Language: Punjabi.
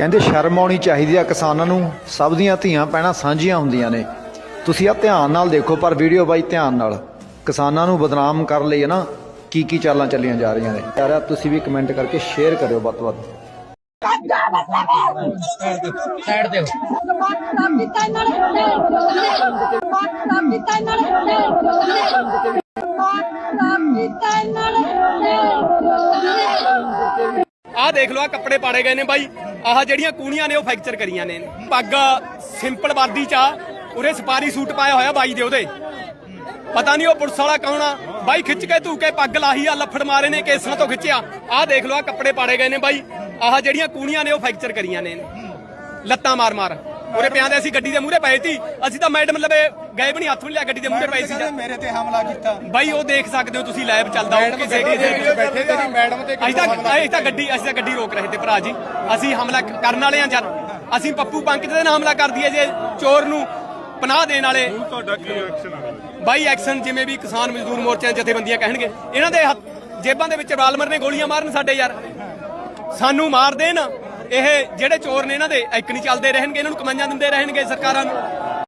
ਕਹਿੰਦੇ, ਸ਼ਰਮ ਆਉਣੀ ਚਾਹੀਦੀ ਆ ਕਿਸਾਨਾਂ ਨੂੰ। ਸਭ ਦੀਆਂ ਧੀਆਂ ਪੈਣਾ ਸਾਂਝੀਆਂ ਹੁੰਦੀਆਂ ਨੇ। ਤੁਸੀਂ ਆ ਧਿਆਨ ਨਾਲ ਦੇਖੋ, ਪਰ ਵੀਡੀਓ ਬਾਈ ਧਿਆਨ ਨਾਲ। ਕਿਸਾਨਾਂ ਨੂੰ ਬਦਨਾਮ ਕਰਨ ਲਈ ਹੈ ਨਾ ਕੀ ਕੀ ਚਾਲਾਂ ਚੱਲੀਆਂ ਜਾ ਰਹੀਆਂ ਨੇ। ਯਾਰ ਤੁਸੀਂ ਵੀ ਕਮੈਂਟ ਕਰਕੇ ਸ਼ੇਅਰ ਕਰਿਓ ਵੱਧ ਵੱਧ। ਸਾਈਡ ਤੇ ਆਹ ਦੇਖ ਲਓ ਆ ਕੱਪੜੇ ਪਾੜੇ ਗਏ ਨੇ ਬਾਈ। ਆਹ ਜਿਹੜੀਆਂ ਕੂਣੀਆਂ ਨੇ ਉਹ ਫ੍ਰੈਕਚਰ ਕਰੀਆਂ ਨੇ। ਪੱਗ ਸਿੰਪਲ ਵਰਦੀ ਚ ਆ, ਉਰੇ ਸਪਾਰੀ ਸੂਟ ਪਾਇਆ ਹੋਇਆ ਬਾਈ ਦੇ ਉਹਦੇ। ਪਤਾ ਨਹੀਂ ਉਹ ਪੁਲਿਸ ਵਾਲਾ ਕੌਣ ਆ। ਬਾਈ ਖਿੱਚ ਕੇ ਧੂ ਕੇ ਪੱਗ ਲਾਹੀ ਆ, ਲੱਫੜ ਮਾਰੇ ਨੇ, ਕੇਸਾਂ ਤੋਂ ਖਿੱਚਿਆ। ਆਹ ਦੇਖ ਲਓ ਆ ਕੱਪੜੇ ਪਾੜੇ ਗਏ ਨੇ ਬਾਈ। ਆਹ ਜਿਹੜੀਆਂ ਕੂਣੀਆਂ ਨੇ ਉਹ ਫ੍ਰੈਕਚਰ ਕਰੀਆਂ ਨੇ। ਲੱਤਾਂ ਮਾਰ ਮਾਰ ਉਰੇ ਪਿਆਂ ਦੇ ਅਸੀਂ ਗੱਡੀ ਦੇ ਮੂਹਰੇ ਪਏ ਸੀ। ਅਸੀਂ ਤਾਂ ਮੈਡਮ ਲਵੇ ਗਏ ਵੀ ਨਹੀਂ ਹੱਥ ਵੀ ਲਿਆ ਗੱਡੀ ਦੇ ਮੂਹਰੇ ਪਏ ਸੀ ਜਾਂ- ਮੇਰੇ ਤੇ ਹਮਲਾ ਕੀਤਾ। ਬਾਈ ਉਹ ਦੇਖ ਸਕਦੇ ਹੋ ਤੁਸੀਂ ਲਾਈਵ ਚੱਲਦਾ ਉਹ ਕਿਸੇ ਦੇ ਬੈਠੇ ਤੇਰੀ ਮੈਡਮ ਤੇ ਅਸੀਂ ਤਾਂ ਅਸੀਂ ਤਾਂ ਗੱਡੀ ਅਸੀਂ ਤਾਂ ਗੱਡੀ ਰੋਕ ਰਹੇ ਤੇ ਭਰਾ ਜੀ। ਅਸੀਂ ਹਮਲਾ ਕਰਨ ਵਾਲੇ ਆ ਜਦ ਅਸੀਂ ਪੱਪੂ ਪੰਕਜ ਦੇ ਨਾਲ ਹਮਲਾ ਕਰ ਦਈਏ ਜੇ ਚੋਰ ਨੂੰ ਪਨਾਹ ਦੇਣ ਵਾਲੇ। ਤੁਹਾਡਾ ਕੀ ਐਕਸ਼ਨ ਆ? ਬਾਈ ਐਕਸ਼ਨ ਜਿਵੇਂ ਵੀ ਕਿਸਾਨ ਮਜ਼ਦੂਰ ਮੋਰਚਿਆਂ ਜਥੇਬੰਦੀਆਂ ਕਹਿਣਗੇ। ਇਹਨਾਂ ਦੇ ਜੇਬਾਂ ਦੇ ਵਿੱਚ ਵਾਲਮਰ ਨੇ ਗੋਲੀਆਂ ਮਾਰਨ ਸਾਡੇ ਯਾਰ। ਸਾਨੂੰ ਮਾਰ ਦੇਣ। ਇਹ ਜਿਹੜੇ ਚੋਰ ਨੇ ਇਹਨਾਂ ਦੇ, ਇੱਕ ਨਹੀਂ ਚੱਲਦੇ ਰਹਿਣਗੇ, ਇਹਨਾਂ ਨੂੰ ਕਮਾਈਆਂ ਦਿੰਦੇ ਰਹਿਣਗੇ ਸਰਕਾਰਾਂ ਨੂੰ।